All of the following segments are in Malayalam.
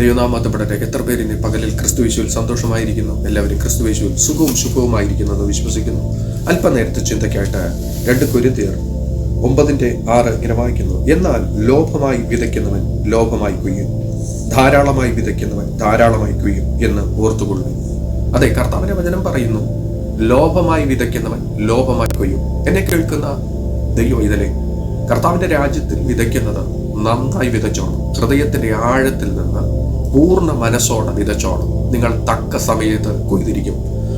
ദൈവനാമത്തപ്പെടട്ടെ. എത്ര പേര് ഇനി പകലിൽ ക്രിസ്തുവേശുവിൽ സന്തോഷമായിരിക്കുന്നു? എല്ലാവരും ക്രിസ്തുവേശുവിൽ സുഖവും സുഖവുമായിരിക്കുന്നു എന്ന് വിശ്വസിക്കുന്നു. അല്പനേരത്തെ ചിന്തയ്ക്കായിട്ട് രണ്ട് കുരുത്തിയർ ഒമ്പതിന്റെ ആറ് ഇങ്ങനെ വായിക്കുന്നു. എന്നാൽ ലോഭമായി വിതയ്ക്കുന്നവൻ ലോഭമായി കൊയ്യും. ധാരാളമായി വിതയ്ക്കുന്നവൻ ധാരാളമായി കൊയ്യും എന്ന് ഓർത്തുകൊള്ളുന്നു അതെ കർത്താവിന്റെ വചനം പറയുന്നു ലോഭമായി വിതയ്ക്കുന്നവൻ ലോഭമായി കൊയ്യും. എന്നെ കേൾക്കുന്ന ദൈവം ഇതിലെ കർത്താവിന്റെ രാജ്യത്തിൽ വിതയ്ക്കുന്നത് നന്നായി വിതച്ചോണം. ഹൃദയത്തിന്റെ ആഴത്തിൽ നിന്ന് പൂർണ മനസ്സോടെ വിതച്ചോണം. നിങ്ങൾ തക്ക സമയത്ത് കൊയ്തിരിക്കും.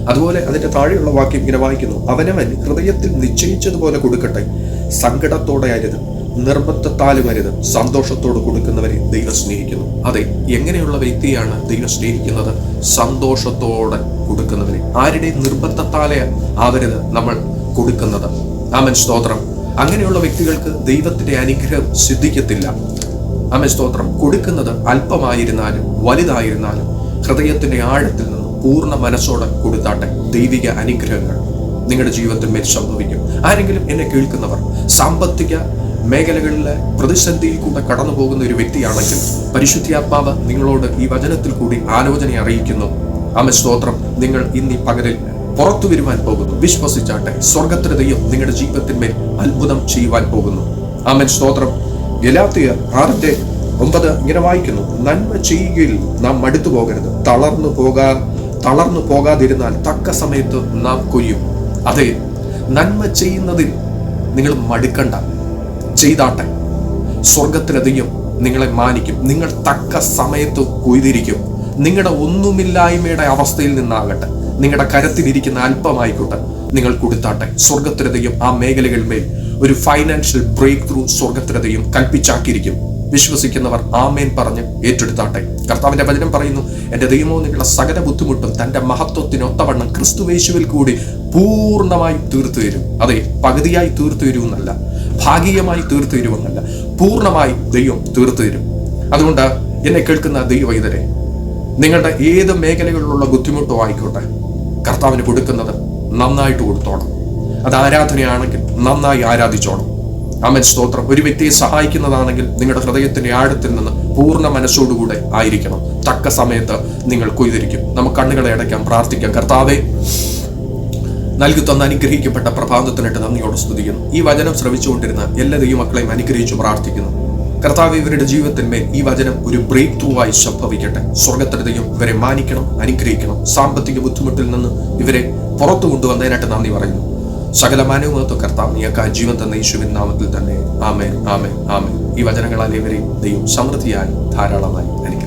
അതുപോലെ അതിന്റെ താഴെയുള്ള വാക്യം ഇങ്ങനെ വായിക്കുന്നു. അവനവൻ ഹൃദയത്തിൽ നിശ്ചയിച്ചതുപോലെ കൊടുക്കട്ടെ. സങ്കടത്തോടെ അരുത്. നിർബന്ധത്താലും അരുത്. സന്തോഷത്തോട് കൊടുക്കുന്നവരെ ദൈവം സ്നേഹിക്കുന്നു. അതെ എങ്ങനെയുള്ള വ്യക്തിയാണ് ദൈവം സ്നേഹിക്കുന്നത്? സന്തോഷത്തോടെ കൊടുക്കുന്നവരെ. ആരുടെ നിർബന്ധത്താലെ ആവരുത് നമ്മൾ കൊടുക്കുന്നത്? ആമൻ. സ്തോത്രം. അങ്ങനെയുള്ള വ്യക്തികൾക്ക് ദൈവത്തിന്റെ അനുഗ്രഹം സിദ്ധിക്കത്തില്ല. അമ്മ സ്തോത്രം. കൊടുക്കുന്നത് അല്പമായിരുന്നാലും വലുതായിരുന്നാലും ഹൃദയത്തിന്റെ ആഴത്തിൽ നിന്ന് പൂർണ മനസ്സോടെ കൊടുത്താട്ടെ ദൈവിക അനുഗ്രഹങ്ങൾ നിങ്ങളുടെ ജീവിതത്തിൽ മേൽ സംഭവിക്കും. ആരെങ്കിലും എന്നെ കേൾക്കുന്നവർ സാമ്പത്തിക മേഖലകളിലെ പ്രതിസന്ധിയിൽ കൂടെ കടന്നു പോകുന്ന ഒരു വ്യക്തിയാണെങ്കിൽ പരിശുദ്ധിയാത്മാവ് നിങ്ങളോട് ഈ വചനത്തിൽ കൂടി ആലോചന അറിയിക്കുന്നു. ആമ സ്തോത്രം. നിങ്ങൾ ഇന്നീ പകലിൽ പുറത്തു വരുവാൻ പോകുന്നു. വിശ്വസിച്ചാട്ടെ സ്വർഗത്തിന് ദൈവം നിങ്ങളുടെ ജീവിതത്തിന്മേൽ അത്ഭുതം ചെയ്യുവാൻ പോകുന്നു. ആമൻ. സ്തോത്രം. ഗലാത്തിയ ആറിന്റെ ഒമ്പത് ഇങ്ങനെ വായിക്കുന്നു. നന്മ ചെയ്യുകയിൽ നാം മടുത്തു പോകരുത്. തളർന്നു പോകാ തളർന്നു പോകാതിരുന്നാൽ തക്ക സമയത്ത് നാം കൊയ്യും. അതെ നന്മ ചെയ്യുന്നതിൽ നിങ്ങൾ മടുക്കണ്ട. ചെയ്താട്ടെ. സ്വർഗത്തിലധികം നിങ്ങളെ മാനിക്കും. നിങ്ങൾ തക്ക സമയത്ത് കൊയ്തിരിക്കും. നിങ്ങളുടെ ഒന്നുമില്ലായ്മയുടെ അവസ്ഥയിൽ നിന്നാകട്ടെ. നിങ്ങളുടെ കരത്തിലിരിക്കുന്ന അല്പമായിക്കോട്ടെ. നിങ്ങൾ കൊടുത്താട്ടെ. സ്വർഗത്തിലെ ദൈവം ആ മേഖലകളിന്മേൽ ഒരു ഫൈനാൻഷ്യൽ ബ്രേക്ക് ത്രൂ സ്വർഗത്തിലെ കൽപ്പിച്ചാക്കിയിരിക്കും. വിശ്വസിക്കുന്നവർ ആമേൻ പറഞ്ഞ് ഏറ്റെടുത്താട്ടെ. കർത്താവിന്റെ വചനം പറയുന്നു എന്റെ ദൈവമോ നിങ്ങളുടെ സകല ബുദ്ധിമുട്ടും തന്റെ മഹത്വത്തിനൊത്തവണ്ണം ക്രിസ്തുവേശുവിൽ കൂടി പൂർണമായി തീർത്തു തരും അതെ പകുതിയായി തീർത്തു തരുമെന്നല്ല ഭാഗികമായി തീർത്തു തരുമെന്നല്ല പൂർണമായി ദൈവം തീർത്തു തരും അതുകൊണ്ട് എന്നെ കേൾക്കുന്ന ദൈവവൈതരെ നിങ്ങളുടെ ഏത് മേഖലകളിലുള്ള ബുദ്ധിമുട്ടോ ആയിക്കോട്ടെ കർത്താവിന് കൊടുക്കുന്നത് നന്നായിട്ട് കൊടുത്തോണം. അത് ആരാധനയാണെങ്കിൽ നന്നായി ആരാധിച്ചോണം. അമൻ സ്തോത്രം. ഒരു വ്യക്തിയെ സഹായിക്കുന്നതാണെങ്കിൽ നിങ്ങളുടെ ഹൃദയത്തിന്റെ ആഴത്തിൽ നിന്ന് പൂർണ മനസ്സോടുകൂടെ ആയിരിക്കണം. തക്ക സമയത്ത് നിങ്ങൾ കൊയ്തിരിക്കും. നമുക്ക് കണ്ണുകളെ അടയ്ക്കാം പ്രാർത്ഥിക്കാം. കർത്താവെ നൽകി തന്ന അനുഗ്രഹിക്കപ്പെട്ട പ്രഭാതത്തിനായിട്ട് നന്ദിയോട് സ്തുതിക്കുന്നു. ഈ വചനം ശ്രവിച്ചുകൊണ്ടിരുന്ന എല്ലാ ദൈവമക്കളെയും അനുഗ്രഹിച്ചു പ്രാർത്ഥിക്കുന്നു. കർത്താവ് ഇവരുടെ ജീവിതത്തിന്മേൽ ഈ വചനം ഒരു ബ്രേക്ക് ത്രൂ ആയി സംഭവിക്കട്ടെ. സ്വർഗത്തിന്റെ ദൈവം ഇവരെ മാനിക്കണം അനുഗ്രഹിക്കണം. സാമ്പത്തിക ബുദ്ധിമുട്ടിൽ നിന്ന് ഇവരെ പുറത്തു കൊണ്ടുവന്നതിനായിട്ട് നന്ദി പറയുന്നു. സകല മാനവത്വ കർത്താവ് നീയൊക്കെ ജീവൻ തന്ന യേശുവിൻ നാമത്തിൽ തന്നെ. ആമേ ആമേ ആമേ ഈ വചനങ്ങളാൽ ഇവരെ ദൈവം സമൃദ്ധിയായി ധാരാളമായി അനുഗ്രഹിക്കും.